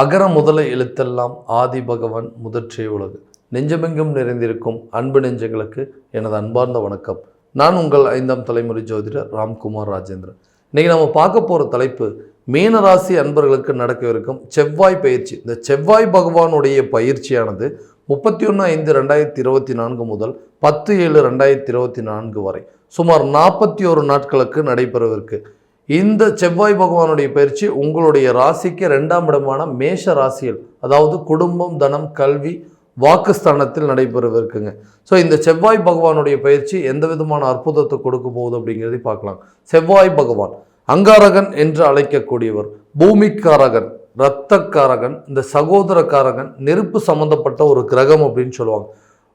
அகர முதல எழுத்தெல்லாம் ஆதி பகவான் முதற்றே உலகு. நெஞ்சமெங்கும் நிறைந்திருக்கும் அன்பு நெஞ்சங்களுக்கு எனது அன்பார்ந்த வணக்கம். நான் உங்கள் ஐந்தாம் தலைமுறை ஜோதிடர் ராம்குமார் ராஜேந்திரன். இன்றைக்கி நம்ம பார்க்க போகிற தலைப்பு மீனராசி அன்பர்களுக்கு நடக்கவிருக்கும் செவ்வாய் பயிற்சி. இந்த செவ்வாய் பகவானுடைய பயிற்சியானது முப்பத்தி ஒன்று ஐந்து ரெண்டாயிரத்தி இருபத்தி நான்கு முதல் பத்து ஏழு ரெண்டாயிரத்தி இருபத்தி நான்கு வரை. சுமார் நாற்பத்தி ஒரு நாட்களுக்கு நடைபெறவிருக்கு. இந்த செவ்வாய் பகவானுடைய பயிற்சி உங்களுடைய ராசிக்கு ரெண்டாம் இடமான மேஷ ராசியில் அதாவது குடும்பம் தனம் கல்வி வாக்குஸ்தானத்தில் நடைபெறவிருக்குங்க. ஸோ இந்த செவ்வாய் பகவானுடைய பயிற்சி எந்த விதமான அற்புதத்தை கொடுக்க போகுது அப்படிங்கிறதை பார்க்கலாம். செவ்வாய் பகவான் அங்காரகன் என்று அழைக்கக்கூடியவர் பூமிக்காரகன் இரத்தக்காரகன் இந்த சகோதரக்காரகன் நெருப்பு சம்பந்தப்பட்ட ஒரு கிரகம் அப்படின்னு சொல்லுவாங்க.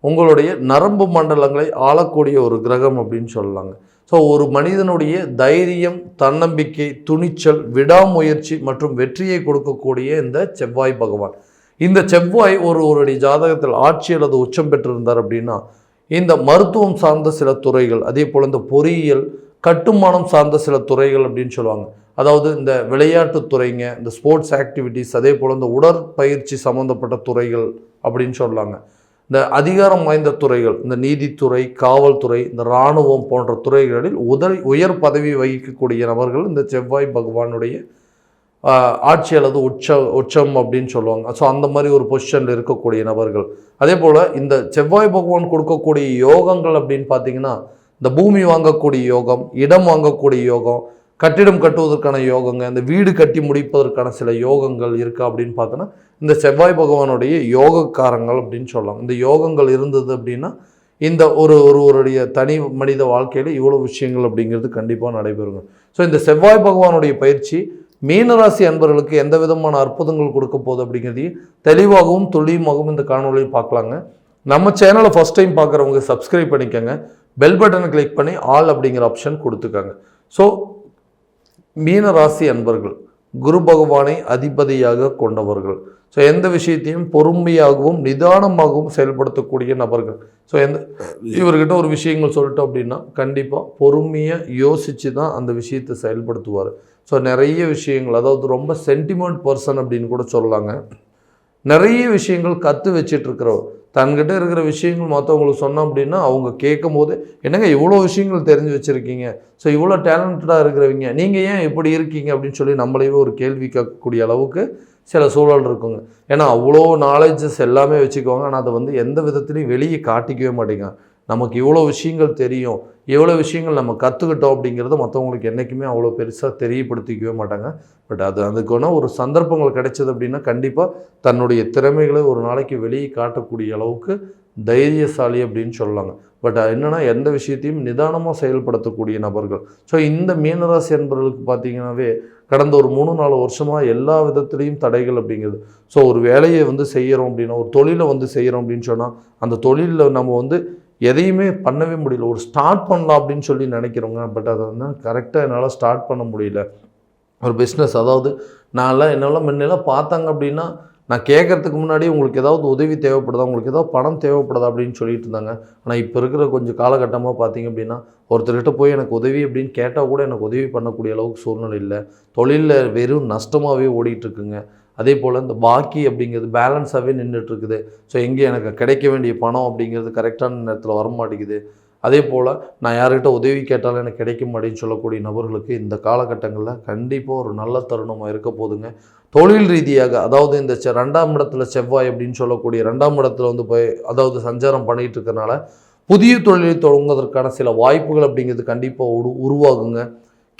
உங்களுடைய நரம்பு மண்டலங்களை ஆளக்கூடிய ஒரு கிரகம் அப்படின்னு சொல்லலாங்க. ஸோ ஒரு மனிதனுடைய தைரியம் தன்னம்பிக்கை துணிச்சல் விடாமுயற்சி மற்றும் வெற்றியை கொடுக்கக்கூடிய இந்த செவ்வாய் பகவான். இந்த செவ்வாய் ஒருவருடைய ஜாதகத்தில் ஆட்சி அல்லது உச்சம் பெற்றிருந்தார் அப்படின்னா இந்த மருத்துவம் சார்ந்த சில துறைகள் அதே போல் இந்த பொறியியல் கட்டுமானம் சார்ந்த சில துறைகள் அப்படின்னு சொல்லுவாங்க. அதாவது இந்த விளையாட்டு துறைங்க இந்த ஸ்போர்ட்ஸ் ஆக்டிவிட்டீஸ் அதே போல் இந்த உடற்பயிற்சி சம்மந்தப்பட்ட துறைகள் அப்படின்னு சொல்லலாங்க இந்த அதிகாரம் வாய்ந்த துறைகள் இந்த நீதித்துறை காவல்துறை இந்த இராணுவம் போன்ற துறைகளில் உதவி உயர் பதவி வகிக்கக்கூடிய நபர்கள் இந்த செவ்வாய் பகவானுடைய ஆட்சி அல்லது உச்ச உச்சம் அப்படின்னு சொல்லுவாங்க. ஸோ அந்த மாதிரி ஒரு பொசிஷனில் இருக்கக்கூடிய நபர்கள். அதே போல் இந்த செவ்வாய் பகவான் கொடுக்கக்கூடிய யோகங்கள் அப்படின்னு பார்த்தீங்கன்னா இந்த பூமி வாங்கக்கூடிய யோகம் இடம் வாங்கக்கூடிய யோகம் கட்டிடம் கட்டுவதற்கான யோகங்க இந்த வீடு கட்டி முடிப்பதற்கான சில யோகங்கள் இருக்கா அப்படின்னு பார்த்தோன்னா இந்த செவ்வாய் பகவானுடைய யோகக்காரங்கள் அப்படின்னு சொல்லலாம். இந்த யோகங்கள் இருந்தது அப்படின்னா இந்த ஒரு ஒருவருடைய தனி மனித வாழ்க்கையில் இவ்வளோ விஷயங்கள் அப்படிங்கிறது கண்டிப்பாக நடைபெறுங்க. ஸோ இந்த செவ்வாய் பகவானுடைய பயிற்சி மீனராசி அன்பர்களுக்கு எந்த விதமான அற்புதங்கள் கொடுக்க போகுது அப்படிங்கிறதையும் தெளிவாகவும் துல்லியமாகவும் இந்த காணொலியில் பார்க்கலாங்க. நம்ம சேனலை ஃபஸ்ட் டைம் பார்க்குறவங்க சப்ஸ்கிரைப் பண்ணிக்கோங்க. பெல் பட்டனை கிளிக் பண்ணி ஆல் அப்படிங்கிற ஆப்ஷன் கொடுத்துக்கோங்க. ஸோ மீனராசி அன்பர்கள் குரு பகவானை அதிபதியாக கொண்டவர்கள். ஸோ எந்த விஷயத்தையும் பொறுமையாகவும் நிதானமாகவும் செயல்படுத்தக்கூடிய நபர்கள். ஸோ எந்த இவர்கிட்ட ஒரு விஷயங்கள் சொல்லிட்டோம் அப்படின்னா கண்டிப்பாக பொறுமையாக யோசித்து தான் அந்த விஷயத்தை செயல்படுத்துவார். ஸோ நிறைய விஷயங்கள் அதாவது ரொம்ப சென்டிமெண்ட் பர்சன் அப்படின்னு கூட சொல்லலாங்க. நிறைய விஷயங்கள் கற்று வச்சிட்ருக்கிறவர் தன்கிட்ட இருக்கிற விஷயங்கள் மற்றவங்களுக்கு சொன்னோம் அப்படின்னா அவங்க கேட்கும் போது என்னங்க இவ்வளோ விஷயங்கள் தெரிஞ்சு வச்சுருக்கீங்க? ஸோ இவ்வளோ டேலண்டடாக இருக்கிறவங்க நீங்கள் ஏன் இப்படி இருக்கீங்க? அப்படின்னு சொல்லி நம்மளையே ஒரு கேள்வி கேட்கக்கூடிய அளவுக்கு சில சூழல் இருக்குங்க. ஏன்னா அவ்வளோ நாலேஜஸ் எல்லாமே வச்சுக்குவாங்க. ஆனால் அதை வந்து எந்த விதத்துலையும் வெளியே காட்டிக்கவே மாட்டேங்க. நமக்கு இவ்வளோ விஷயங்கள் தெரியும் எவ்வளோ விஷயங்கள் நம்ம கற்றுக்கிட்டோம் அப்படிங்கிறத மற்றவங்களுக்கு என்றைக்குமே அவ்வளோ பெருசாக தெரியப்படுத்திக்கவே மாட்டாங்க. பட் அது அதுக்கான ஒரு சந்தர்ப்பங்கள் கிடைச்சது அப்படின்னா கண்டிப்பாக தன்னுடைய திறமைகளை ஒரு நாளைக்கு வெளியே காட்டக்கூடிய அளவுக்கு தைரியசாலி அப்படின்னு சொல்லலாங்க பட் என்னென்னா எந்த விஷயத்தையும் நிதானமாக செயல்படுத்தக்கூடிய நபர்கள். ஸோ இந்த மீனராசி என்பவர்களுக்கு பார்த்தீங்கன்னாவே கடந்த ஒரு மூணு நாலு வருஷமாக எல்லா விதத்துலேயும் தடைகள் அப்படிங்கிறது ஸோ ஒரு வேலையை வந்து செய்கிறோம் அப்படின்னா ஒரு தொழிலை வந்து செய்கிறோம் அப்படின்னு சொன்னால் அந்த தொழிலில் நம்ம வந்து எதையுமே பண்ணவே முடியல. ஒரு ஸ்டார்ட் பண்ணலாம் அப்படின்னு சொல்லி நினைக்கிறோங்க பட் அதை வந்து கரெக்டாக என்னால் ஸ்டார்ட் பண்ண முடியல. ஒரு பிஸ்னஸ் அதாவது நான்லாம் என்னெல்லாம் முன்னெல்லாம் பார்த்தாங்க அப்படின்னா நான் கேட்கறதுக்கு முன்னாடி உங்களுக்கு ஏதாவது உதவி தேவைப்படுதா? உங்களுக்கு ஏதாவது பணம் தேவைப்படுதா? அப்படின்னு சொல்லிட்டு இருந்தாங்க. ஆனால் இப்போ இருக்கிற கொஞ்சம் காலகட்டமாக பார்த்தீங்க அப்படின்னா ஒருத்தர்கிட்ட போய் எனக்கு உதவி அப்படின்னு கேட்டால் கூட எனக்கு உதவி பண்ணக்கூடிய அளவுக்கு சூழ்நிலை இல்லை. தொழிலில் வெறும் நஷ்டமாகவே ஓடிட்டுருக்குங்க அதே போல் இந்த பாக்கி அப்படிங்கிறது பேலன்ஸாகவே நின்றுட்டுருக்குது ஸோ எங்கே எனக்கு கிடைக்க வேண்டிய பணம் அப்படிங்கிறது கரெக்டான நேரத்தில் வர மாட்டேங்குது அதே போல் நான் யார்கிட்ட உதவி கேட்டாலும் எனக்கு கிடைக்கும் அப்படின்னு சொல்லக்கூடிய நபர்களுக்கு இந்த காலகட்டங்களில் கண்டிப்பாக ஒரு நல்ல தருணமாக இருக்க போதுங்க. தொழில் ரீதியாக அதாவது இந்த செ- ரெண்டாம் இடத்துல செவ்வாய் அப்படின்னு சொல்லக்கூடிய ரெண்டாம் இடத்துல வந்து போய் அதாவது சஞ்சாரம் பண்ணிகிட்டு இருக்கறனால புதிய தொழிலை தொடங்குவதற்கான சில வாய்ப்புகள் அப்படிங்கிறது கண்டிப்பாக உரு உருவாகுங்க.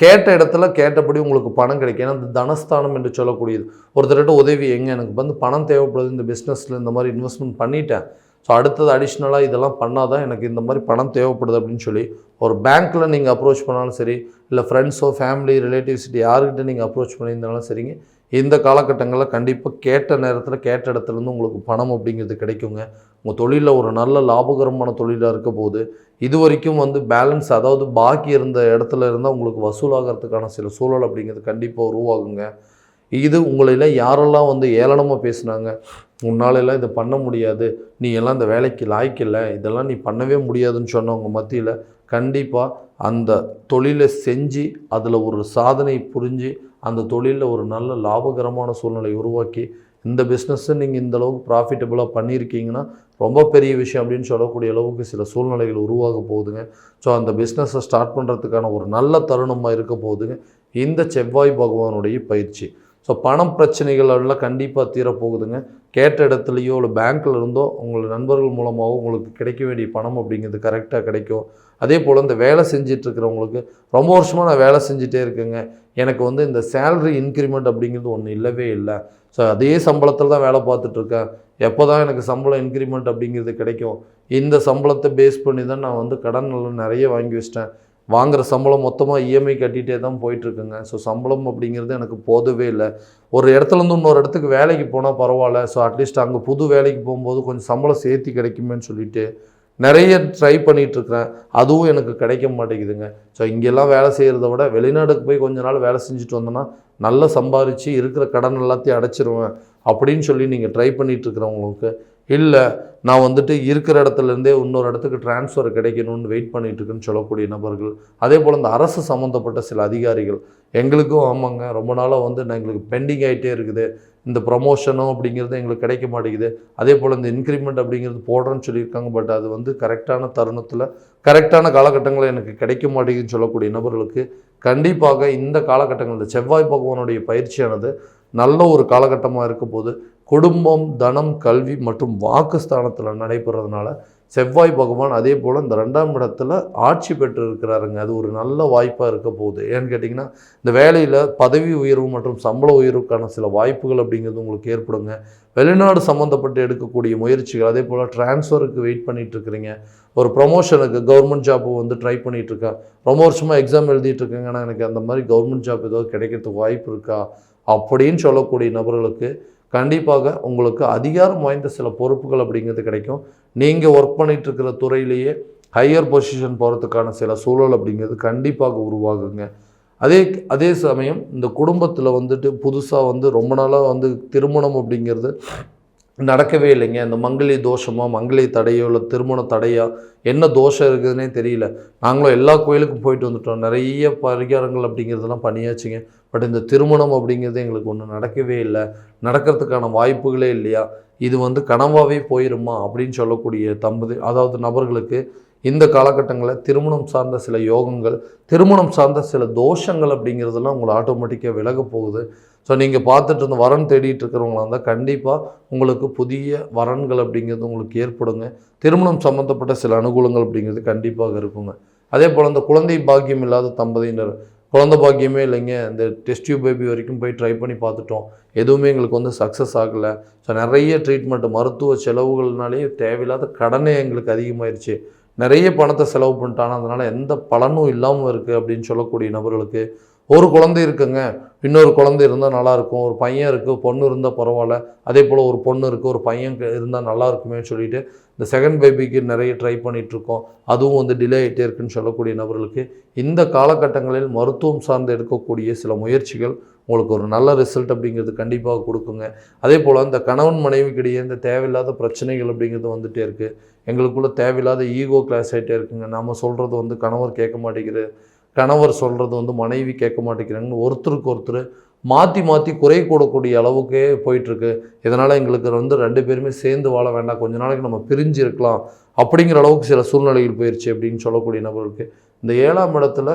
கேட்ட இடத்துல கேட்டபடி உங்களுக்கு பணம் கிடைக்கும். ஏன்னா இந்த தனஸ்தானம் என்று சொல்லக்கூடியது. ஒருத்தர்கிட்ட உதவி எங்கே? எனக்கு வந்து பணம் தேவைப்படுது இந்த பிஸ்னஸில் இந்த மாதிரி இன்வெஸ்ட்மெண்ட் பண்ணிட்டேன். ஸோ அடுத்தது அடிஷ்னலாக இதெல்லாம் பண்ணால் தான் எனக்கு இந்த மாதிரி பணம் தேவைப்படுது அப்படின்னு சொல்லி ஒரு பேங்க்கில் நீங்கள் அப்ரோச் பண்ணாலும் சரி இல்லை ஃப்ரெண்ட்ஸோ ஃபேமிலி ரிலேட்டிவ்ஸ்ட்டு யாருக்கிட்ட நீங்கள் அப்ரோச் பண்ணியிருந்தாலும் சரிங்க. இந்த காலகட்டங்களில் கண்டிப்பாக கேட்ட நேரத்தில் கேட்ட இடத்துலேருந்து உங்களுக்கு பணம் அப்படிங்கிறது கிடைக்குங்க. உங்கள் தொழிலில் ஒரு நல்ல லாபகரமான தொழிலாக இருக்க போது இது வரைக்கும் வந்து பேலன்ஸ் அதாவது பாக்கி இருந்த இடத்துல இருந்தால் உங்களுக்கு வசூலாகிறதுக்கான சில சூழல் அப்படிங்கிறது கண்டிப்பாக உருவாகுங்க. இது உங்களில் யாரெல்லாம் வந்து ஏளனமாக பேசுனாங்க உன்னாலெல்லாம் இதை பண்ண முடியாது. நீ எல்லாம் இந்த வேலைக்கு லாய்க்கில்லை இதெல்லாம் நீ பண்ணவே முடியாதுன்னு சொன்னவங்க மத்தியில் கண்டிப்பாக அந்த தொழிலை செஞ்சு அதில் ஒரு சாதனை புரிஞ்சு அந்த தொழிலில் ஒரு நல்ல லாபகரமான சூழ்நிலை உருவாக்கி இந்த பிஸ்னஸை நீங்கள் இந்த அளவுக்கு ப்ராஃபிட்டபுளாக பண்ணியிருக்கீங்கன்னா ரொம்ப பெரிய விஷயம் அப்படின்னு சொல்லக்கூடிய அளவுக்கு சில சூழ்நிலைகள் உருவாக போகுதுங்க. ஸோ அந்த பிஸ்னஸை ஸ்டார்ட் பண்ணுறதுக்கான ஒரு நல்ல தருணமாக இருக்க போகுதுங்க. இந்த செவ்வாய் பகவானுடைய பயிற்சி. ஸோ பணம் பிரச்சனைகள் எல்லாம் கண்டிப்பாக தீரப்போகுதுங்க. கேட்ட இடத்துலையோ இல்லை பேங்க்கில் இருந்தோ உங்கள் நண்பர்கள் மூலமாகவோ உங்களுக்கு கிடைக்க வேண்டிய பணம் அப்படிங்கிறது கரெக்டாக கிடைக்கும். அதே போல் இந்த வேலை செஞ்சிட்ருக்கிறவங்களுக்கு ரொம்ப வருஷமாக நான் வேலை செஞ்சுட்டே இருக்கேங்க. எனக்கு வந்து இந்த சேலரி இன்க்ரிமெண்ட் அப்படிங்கிறது ஒன்று இல்லவே இல்லை. ஸோ அதே சம்பளத்தில் தான் வேலை பார்த்துட்ருக்கேன் எப்போ தான் எனக்கு சம்பளம் இன்க்ரிமெண்ட் அப்படிங்கிறது கிடைக்கும்? இந்த சம்பளத்தை பேஸ் பண்ணி தான் நான் வந்து கடன் நிறைய வாங்கி வச்சிட்டேன். வாங்குகிற சம்பளம் மொத்தமாக இஎம்ஐ கட்டிகிட்டே தான் போயிட்டுருக்குங்க. ஸோ சம்பளம் அப்படிங்கிறது எனக்கு போதவே இல்லை. ஒரு இடத்துலேருந்து இன்னொரு இடத்துக்கு வேலைக்கு போனால் பரவாயில்ல. ஸோ அட்லீஸ்ட் அங்கே புது வேலைக்கு போகும்போது கொஞ்சம் சம்பளம் சேர்த்து கிடைக்குமேன்னு சொல்லிட்டு நிறைய ட்ரை பண்ணிகிட்ருக்கிறேன் அதுவும் எனக்கு கிடைக்க மாட்டேங்குதுங்க. ஸோ இங்கெல்லாம் வேலை செய்கிறத விட வெளிநாடுக்கு போய் கொஞ்ச நாள் வேலை செஞ்சுட்டு வந்தோன்னா நல்லா சம்பாரித்து இருக்கிற கடன் எல்லாத்தையும் அடைச்சிருவேன். அப்படின்னு சொல்லி நீங்கள் ட்ரை பண்ணிகிட்ருக்கிறவங்களுக்கு இல்லை நான் வந்துட்டு இருக்கிற இடத்துலேருந்தே இன்னொரு இடத்துக்கு டிரான்ஸ்ஃபர் கிடைக்கணும்னு வெயிட் பண்ணிகிட்ருக்குன்னு சொல்லக்கூடிய நபர்கள் அதே போல் இந்த அரசு சம்மந்தப்பட்ட சில அதிகாரிகள் எங்களுக்கும் ஆமாங்க ரொம்ப நாளாக வந்து நான் எங்களுக்கு பெண்டிங் ஆகிட்டே இருக்குது. இந்த ப்ரமோஷனும் அப்படிங்கிறது எங்களுக்கு கிடைக்க மாட்டேங்குது. அதே போல் இந்த இன்க்ரிமெண்ட் அப்படிங்கிறது போடுறேன்னு சொல்லியிருக்காங்க பட் அது வந்து கரெக்டான தருணத்தில் கரெக்டான காலகட்டங்களில் எனக்கு கிடைக்க மாட்டேங்குதுன்னு சொல்லக்கூடிய நபர்களுக்கு கண்டிப்பாக இந்த காலகட்டங்களில் செவ்வாய் பகவானுடைய பயிற்சியானது நல்ல ஒரு காலகட்டமாக இருக்க போது குடும்பம் தனம் கல்வி மற்றும் வாக்குஸ்தானத்தில் நடைபெறதுனால செவ்வாய் பகவான் அதே போல் இந்த ரெண்டாம் இடத்துல ஆட்சி பெற்று இருக்கிறாருங்க அது ஒரு நல்ல வாய்ப்பாக இருக்க போகுது. ஏன்னு கேட்டிங்கன்னா இந்த வேலையில் பதவி உயர்வு மற்றும் சம்பள உயர்வுக்கான சில வாய்ப்புகள் அப்படிங்கிறது உங்களுக்கு ஏற்படுங்க. வெளிநாடு சம்மந்தப்பட்டு எடுக்கக்கூடிய முயற்சிகள் அதே போல் ட்ரான்ஸ்ஃபருக்கு வெயிட் பண்ணிட்டு இருக்கிறீங்க ஒரு ப்ரொமோஷனுக்கு கவர்மெண்ட் ஜாப் வந்து ட்ரை பண்ணிகிட்ருக்கேன் ரொம்ப வருஷமாக எக்ஸாம் எழுதிட்டு இருக்கேங்க. ஆனால் எனக்கு அந்த மாதிரி கவர்மெண்ட் ஜாப் ஏதாவது கிடைக்கிறதுக்கு வாய்ப்பு இருக்கா? அப்படின்னு சொல்லக்கூடிய நபர்களுக்கு கண்டிப்பாக உங்களுக்கு அதிகாரம் வாய்ந்த சில பொறுப்புகள் அப்படிங்கிறது கிடைக்கும். நீங்கள் ஒர்க் பண்ணிகிட்ருக்கிற துறையிலேயே ஹையர் பொசிஷன் போகிறதுக்கான சில சூழல் அப்படிங்கிறது கண்டிப்பாக உருவாகுங்க. அதே அதே சமயம் இந்த குடும்பத்தில் வந்துட்டு புதுசாக வந்து ரொம்ப நாளாக வந்து திருமணம் அப்படிங்கிறது நடக்கவே இல்லைங்க. இந்த மங்களி தோஷமோ மங்களி தடையோ இல்லை திருமண தடையோ என்ன தோஷம் இருக்குதுன்னே தெரியல. நாங்களும் எல்லா கோயிலுக்கும் போயிட்டு வந்துட்டோம். நிறைய பரிகாரங்கள் அப்படிங்கிறதெல்லாம் பண்ணியாச்சுங்க. பட் இந்த திருமணம் அப்படிங்கிறது எங்களுக்கு ஒன்றும் நடக்கவே இல்லை. நடக்கிறதுக்கான வாய்ப்புகளே இல்லையா? இது வந்து கனவாகவே போயிருமா? அப்படின்னு சொல்லக்கூடிய தம்பதி அதாவது நபர்களுக்கு இந்த காலகட்டங்களில் திருமணம் சார்ந்த சில யோகங்கள் திருமணம் சார்ந்த சில தோஷங்கள் அப்படிங்கிறதெல்லாம் உங்களை ஆட்டோமேட்டிக்காக விலக போகுது. ஸோ நீங்கள் பார்த்துட்டு இருந்த வரன் தேடிட்டு இருக்கிறவங்களா இருந்தால் கண்டிப்பாக உங்களுக்கு புதிய வரன்கள் அப்படிங்கிறது உங்களுக்கு ஏற்படுங்க. திருமணம் சம்மந்தப்பட்ட சில அனுகூலங்கள் அப்படிங்கிறது கண்டிப்பாக இருக்குங்க. அதே போல் இந்த குழந்தை பாக்கியம் இல்லாத தம்பதியினர் குழந்தை பாக்கியமே இல்லைங்க. இந்த டெஸ்ட் பேபி வரைக்கும் போய் ட்ரை பண்ணி பார்த்துட்டோம். எதுவுமே எங்களுக்கு வந்து சக்ஸஸ் ஆகலை. ஸோ நிறைய ட்ரீட்மெண்ட் மருத்துவ செலவுகள்னாலே தேவையில்லாத கடனே எங்களுக்கு அதிகமாயிருச்சு. நிறைய பணத்தை செலவு பண்ணிட்டாங்க அதனால் எந்த பலனும் இல்லாமல் இருக்குது அப்படின்னு சொல்லக்கூடிய நபர்களுக்கு ஒரு குழந்தை இருக்குங்க. இன்னொரு குழந்தை இருந்தால் நல்லாயிருக்கும் ஒரு பையன் இருக்குது பொண்ணு இருந்தால் பரவாயில்ல. அதே போல் ஒரு பொண்ணு இருக்குது ஒரு பையன் இருந்தால் நல்லா இருக்குமே சொல்லிட்டு இந்த செகண்ட் பேபிக்கு நிறைய ட்ரை பண்ணிகிட்ருக்கோம் அதுவும் வந்து டிலே ஆகிட்டே இருக்குன்னு சொல்லக்கூடிய நபர்களுக்கு இந்த காலகட்டங்களில் மருத்துவம் சார்ந்து எடுக்கக்கூடிய சில முயற்சிகள் உங்களுக்கு ஒரு நல்ல ரிசல்ட் அப்படிங்கிறது கண்டிப்பாக கொடுக்குங்க. அதே போல் இந்த கணவன் மனைவிக்கிடையே இந்த தேவையில்லாத பிரச்சனைகள் அப்படிங்கிறது வந்துகிட்டே இருக்குது எங்களுக்குள்ளே தேவையில்லாத ஈகோ கிளாஸ் ஆகிட்டே இருக்குங்க. நம்ம சொல்கிறது வந்து கணவர் கேட்க மாட்டேங்கிறது கணவர் சொல்கிறது வந்து மனைவி கேட்க மாட்டேங்கிறாங்கன்னு ஒருத்தருக்கு ஒருத்தர் மாற்றி மாற்றி குறை கூடக்கூடிய அளவுக்கே போயிட்டுருக்கு. இதனால் எங்களுக்கு வந்து ரெண்டு பேருமே சேர்ந்து வாழ வேண்டாம். கொஞ்ச நாளைக்கு நம்ம பிரிஞ்சு இருக்கலாம். அப்படிங்கிற அளவுக்கு சில சூழ்நிலைகள் போயிடுச்சு அப்படின்னு சொல்லக்கூடிய நபர்களுக்கு. இந்த ஏழாம் இடத்துல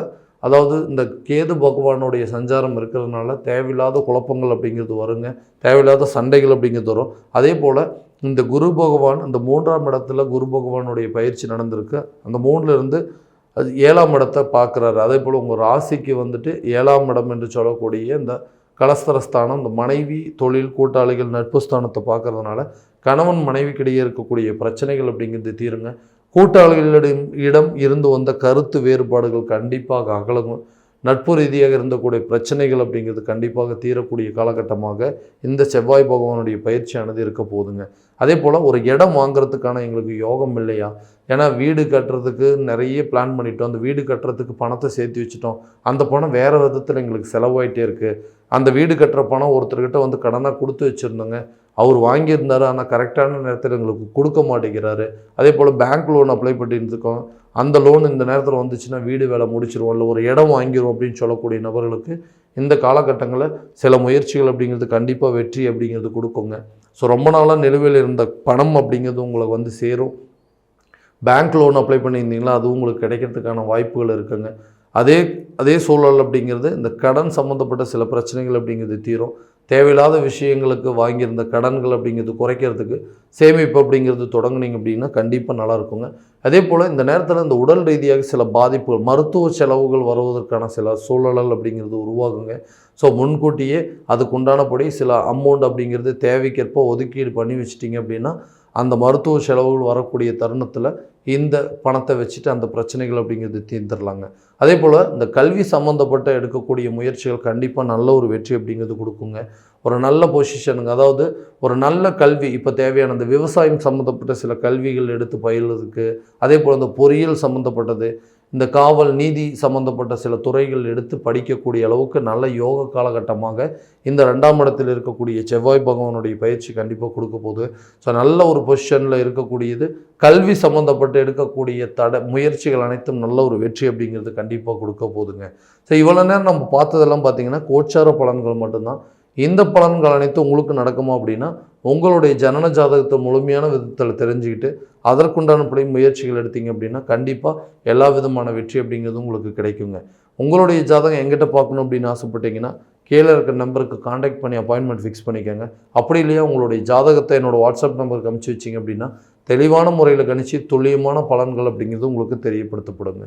அதாவது இந்த கேது பகவானுடைய சஞ்சாரம் இருக்கிறதுனால தேவையில்லாத குழப்பங்கள் அப்படிங்கிறது வருங்க. தேவையில்லாத சண்டைகள் அப்படிங்கிறது வரும். அதே போல் இந்த குரு பகவான் இந்த மூன்றாம் இடத்துல குரு பகவானுடைய பயிற்சி நடந்திருக்கு. அந்த மூணுலேருந்து அது ஏழாம் இடத்தை பார்க்குறாரு. அதே போல் உங்கள் ராசிக்கு வந்துட்டு ஏழாம் இடம் என்று சொல்லக்கூடிய இந்த கலஸ்தரஸ்தானம் இந்த மனைவி தொழில் கூட்டாளிகள் நட்பு ஸ்தானத்தை பார்க்கறதுனால கணவன் மனைவிக்கிடையே இருக்கக்கூடிய பிரச்சனைகள் அப்படிங்கிறது தீருங்க. கூட்டாளிகளிடம் இடம் இருந்து வந்த கருத்து வேறுபாடுகள் கண்டிப்பாக அகலகும் நட்பு ரீதியாக இருந்தக்கூடிய பிரச்சனைகள் அப்படிங்கிறது கண்டிப்பாக தீரக்கூடிய காலகட்டமாக இந்த செவ்வாய் பகவானுடைய பயிற்சியானது இருக்க போகுதுங்க. அதே போல் ஒரு இடம் வாங்குறதுக்கான எங்களுக்கு யோகம் இல்லையா? ஏன்னா வீடு கட்டுறதுக்கு நிறைய பிளான் பண்ணிட்டோம். அந்த வீடு கட்டுறதுக்கு பணத்தை சேர்த்து வச்சுட்டோம். அந்த பணம் வேறு விதத்தில் எங்களுக்கு செலவாயிட்டே இருக்குது அந்த வீடு கட்டுற பணம் ஒருத்தர்கிட்ட வந்து கடனாக கொடுத்து வச்சுருந்தோங்க. அவர் வாங்கியிருந்தாரு. ஆனால் கரெக்டான நேரத்தில் எங்களுக்கு கொடுக்க மாட்டேங்கிறாரு. அதே போல் பேங்க் லோன் அப்ளை பண்ணியிருந்துருக்கோம் அந்த லோன் இந்த நேரத்தில் வந்துச்சுன்னா வீடு வேலை முடிச்சிருவோம் இல்லை ஒரு இடம் வாங்கிடுவோம் அப்படின்னு சொல்லக்கூடிய நபர்களுக்கு இந்த காலகட்டங்களில் சில முயற்சிகள் அப்படிங்கிறது கண்டிப்பாக வெற்றி அப்படிங்கிறது கொடுக்குங்க. ஸோ ரொம்ப நாளாக நிலுவையில் இருந்த பணம் அப்படிங்கிறது உங்களுக்கு வந்து சேரும். பேங்க் லோன் அப்ளை பண்ணியிருந்தீங்களா? அது உங்களுக்கு கிடைக்கிறதுக்கான வாய்ப்புகள் இருக்குங்க. அதே அதே சூழல் அப்படிங்கிறது இந்த கடன் சம்மந்தப்பட்ட சில பிரச்சனைகள் அப்படிங்கிறது தீரும். தேவையில்லாத விஷயங்களுக்கு வாங்கியிருந்த கடன்கள் அப்படிங்கிறது குறைக்கிறதுக்கு சேமிப்பு அப்படிங்கிறது தொடங்குனீங்க அப்படின்னா கண்டிப்பாக நல்லா இருக்குங்க. அதே போல் இந்த நேரத்தில் இந்த உடல் ரீதியாக சில பாதிப்புகள் மருத்துவ செலவுகள் வருவதற்கான சில சூழல் அப்படிங்கிறது உருவாகுங்க. ஸோ முன்கூட்டியே அதுக்குண்டானபடி சில அமௌண்ட் அப்படிங்கிறது தேவைக்கேற்ப ஒதுக்கீடு பண்ணி வச்சிட்டிங்க அப்படின்னா அந்த மருத்துவ செலவுகள் வரக்கூடிய தருணத்தில் இந்த பணத்தை வச்சுட்டு அந்த பிரச்சனைகள் அப்படிங்கிறது தீர்ந்துடலாங்க. அதே போல் இந்த கல்வி சம்மந்தப்பட்ட எடுக்கக்கூடிய முயற்சிகள் கண்டிப்பாக நல்ல ஒரு வெற்றி அப்படிங்கிறது கொடுக்குங்க. ஒரு நல்ல பொசிஷனுங்க அதாவது ஒரு நல்ல கல்வி இப்போ தேவையான இந்த விவசாயம் சம்மந்தப்பட்ட சில கல்விகள் எடுத்து பயிலுறதுக்கு அதே போல் இந்த பொறியியல் சம்மந்தப்பட்டது இந்த காவல் நீதி சம்மந்தப்பட்ட சில துறைகள் எடுத்து படிக்கக்கூடிய அளவுக்கு நல்ல யோக காலகட்டமாக இந்த ரெண்டாம் இடத்தில் இருக்கக்கூடிய செவ்வாய் பகவானுடைய பயிற்சி கண்டிப்பாக கொடுக்க போகுது. ஸோ நல்ல ஒரு பொசிஷனில் இருக்கக்கூடியது. கல்வி சம்மந்தப்பட்டு எடுக்கக்கூடிய தட முயற்சிகள் அனைத்தும் நல்ல ஒரு வெற்றி அப்படிங்கிறது கண்டிப்பாக கொடுக்க போகுதுங்க. ஸோ இவ்வளோ நேரம் நம்ம பார்த்ததெல்லாம் பார்த்தீங்கன்னா கோச்சார பலன்கள் மட்டும்தான். இந்த பலன்கள் அனைத்தும் உங்களுக்கு நடக்குமா அப்படின்னா உங்களுடைய ஜனன ஜாதகத்தை முழுமையான விதத்தில் தெரிஞ்சுக்கிட்டு அதற்குண்டான படி முயற்சிகள் எடுத்தீங்க அப்படின்னா கண்டிப்பாக எல்லா விதமான வெற்றி அப்படிங்கிறது உங்களுக்கு கிடைக்குங்க. உங்களுடைய ஜாதகம் எங்கிட்ட பார்க்கணும் அப்படின்னு ஆசைப்பட்டீங்கன்னா கீழே இருக்கிற நம்பருக்கு காண்டாக்ட் பண்ணி அப்பாயின்மெண்ட் ஃபிக்ஸ் பண்ணிக்கோங்க. அப்படி இல்லையா உங்களுடைய ஜாதகத்தை என்னோடய வாட்ஸ்அப் நம்பருக்கு அனுப்பிச்சி வச்சிங்க அப்படின்னா தெளிவான முறையில் கணிச்சு துல்லியமான பலன்கள் அப்படிங்கிறது உங்களுக்கு தெரியப்படுத்தப்படுங்க.